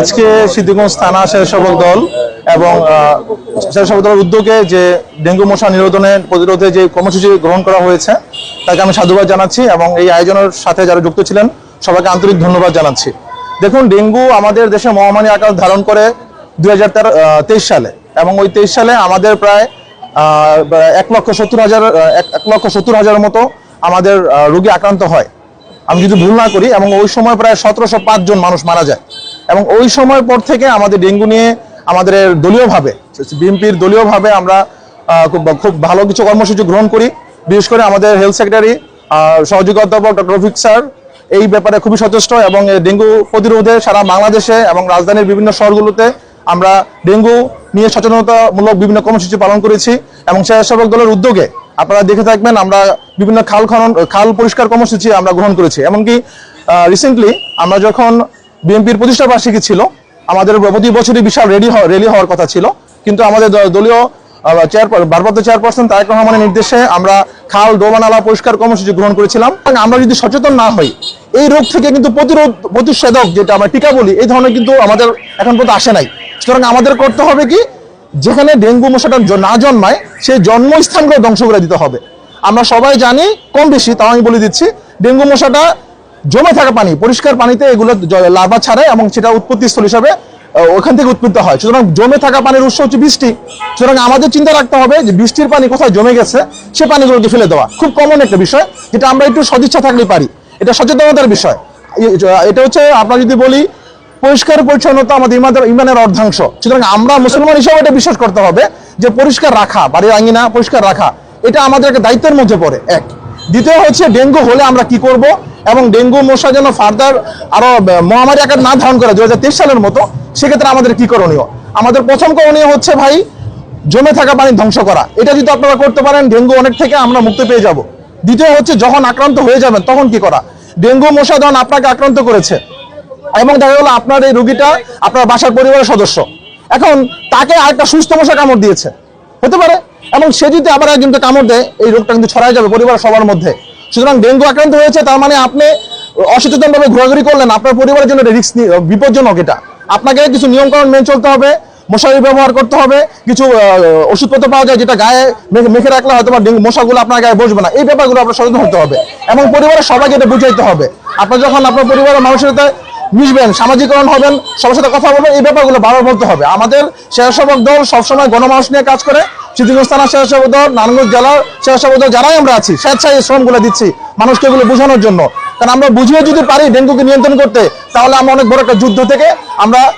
আজকে সিদ্ধিগঞ্জ থানা স্বেচ্ছাসেবক দল এবং স্বেচ্ছাসেবক দলের উদ্যোগে যে ডেঙ্গু মশা নিরোধনের প্রতিরোধে যে কর্মসূচি গ্রহণ করা হয়েছে, তাকে আমি সাধুবাদ জানাচ্ছি এবং এই আয়োজনের সাথে যারা যুক্ত ছিলেন, সবাইকে আন্তরিক ধন্যবাদ জানাচ্ছি। দেখুন, ডেঙ্গু আমাদের দেশে মহামারী আকার ধারণ করে দুই হাজার সালে এবং ওই তেইশ সালে আমাদের প্রায় এক লক্ষ সত্তর হাজার, এক- লক্ষ সত্তর হাজারের মতো আমাদের রোগী আক্রান্ত হয়। আমি যদি ভুল না করি, এবং ওই সময় প্রায় সতেরোশো পাঁচ জন মানুষ মারা যায়। এবং ওই সময় পর থেকে আমাদের ডেঙ্গু নিয়ে আমাদের দলীয়ভাবে বিএনপির দলীয়ভাবে আমরা খুব খুব ভালো কিছু কর্মসূচি গ্রহণ করি। বিশেষ করে আমাদের হেলথ সেক্রেটারি সহযোগী অধ্যাপক ডক্টর রফিক স্যার, এই ব্যাপারে খুবই সচেষ্ট এবং ডেঙ্গু প্রতিরোধে সারা বাংলাদেশে এবং রাজধানীর বিভিন্ন শহরগুলোতে আমরা ডেঙ্গু নিয়ে সচেতনতামূলক বিভিন্ন কর্মসূচি পালন করেছি এবং স্বেচ্ছাসেবক দলের উদ্যোগে আপনারা দেখে থাকবেন আমরা বিভিন্ন খাল খনন, খাল পরিষ্কার কর্মসূচি আমরা গ্রহণ করেছি। এমনকি রিসেন্টলি আমরা যখন বিএনপির প্রতিষ্ঠা বার্ষিকী ছিল। আমাদের প্রতি বছরই বিশাল রেডি রেলি হওয়ার কথা ছিল। কিন্তু আমাদের দলীয় ভারপ্রাপ্ত চেয়ারপারসন তারেক রহমানের নির্দেশে আমরা খাল, ডোবানালা পরিষ্কার কর্মসূচি গ্রহণ করেছিলাম। আমরা যদি সচেতন না হই, এই রোগ থেকে কিন্তু প্রতিরোধ প্রতিষেধক যেটা আমরা টিকা বলি, এই ধরনের কিন্তু আমাদের এখন পর্যন্ত আসে নাই। সুতরাং আমাদের করতে হবে কি, যেখানে ডেঙ্গু মশাটা না জন্মায়, সেই জন্মস্থানগুলো ধ্বংস করে দিতে হবে। আমরা সবাই জানি, কম বেশি, তাও আমি বলে দিচ্ছি, ডেঙ্গু মশাটা জমে থাকা পানি, পরিষ্কার পানিতে এগুলো লাভা ছাড়ে এবং সেটা উৎপত্তি স্থল হিসাবে ওখান থেকে উৎপত্তি হয়। সুতরাং জমে থাকা পানির উৎস হচ্ছে বৃষ্টি। সুতরাং আমাদের চিন্তা রাখতে হবে যে বৃষ্টির পানি কোথায় জমে গেছে, সে পানিগুলোকে ফেলে দেওয়া। খুব কমন একটা বিষয়, যেটা আমরা একটু সদিচ্ছা থাকলে পারি। এটা সচেতনতার বিষয়। এটা হচ্ছে আমরা যদি বলি, পরিষ্কার পরিচ্ছন্নতা আমাদের ইমানের ইমানের অর্ধাংশ। সুতরাং আমরা মুসলমান হিসেবে এটা বিশ্বাস করতে হবে যে পরিষ্কার রাখা, বাড়ির আঙিনা পরিষ্কার রাখা, এটা আমাদের একটা দায়িত্বের মধ্যে পড়ে, এক। দ্বিতীয় হচ্ছে ডেঙ্গু হলে আমরা কি করব? এবং ডেঙ্গু মশা যেন ফার্দার আরও মহামারী আকার না ধারণ করে দুই সালের মতো, সেক্ষেত্রে আমাদের কি করণীয়? আমাদের প্রথম করণীয় হচ্ছে ভাই, জমে থাকা পানি ধ্বংস করা। এটা যদি আপনারা করতে পারেন, ডেঙ্গু অনেক থেকে আমরা মুক্তি পেয়ে যাব। দ্বিতীয় হচ্ছে যখন আক্রান্ত হয়ে যাবেন, তখন কি করা? ডেঙ্গু মশা যখন আপনাকে আক্রান্ত করেছে, এবং দেখা গেলো আপনার এই রুগীটা আপনার বাসার পরিবারের সদস্য। এখন তাকে আরেকটা সুস্থ মশা কামড় দিয়েছে। হতে পারে? এবং সে যদি আবার একজনকে কামড় দেয়, এই রোগটা কিন্তু ছড়াই যাবে পরিবারের সবার মধ্যে। সুতরাং ডেঙ্গু আক্রান্ত হয়েছে, তার মানে আপনি অসচেতনভাবে ঘোরাঘুরি করলেন, আপনার পরিবারের জন্য রিস্ক বিপজ্জনক এটা। আপনাকে কিছু নিয়মকানুন মেনে চলতে হবে, মশারি ব্যবহার করতে হবে, কিছু ওষুধপত্র পাওয়া যায় যেটা গায়ে মেখে- মেখে রাখলে হয়তো বা ডেঙ্গু মশাগুলো আপনার গায়ে বসবে না। এই ব্যাপারগুলো আপনার সচেতন হতে হবে এবং পরিবারের সবাইকে এটা বুঝাইতে হবে। আপনার যখন আপনার পরিবারের মানুষের সাথে মিশবেন, সামাজিকরণ হবেন, সবার সাথে কথা বলবেন, এই ব্যাপারগুলো বারবার বলতে হবে। আমাদের স্বেচ্ছাসেবক দল সবসময় গণমানুষ নিয়ে কাজ করে সিদ্ধিগঞ্জ থানা দল নারায়ণগঞ্জ জেলার দল যারাই আমরা আছি, স্বেচ্ছায় এই শ্রমগুলো দিচ্ছি মানুষকে এগুলো বোঝানোর জন্য। কারণ আমরা বুঝিয়ে যদি পারি ডেঙ্গুকে নিয়ন্ত্রণ করতে, তাহলে আমরা অনেক বড় একটা যুদ্ধ থেকে আমরা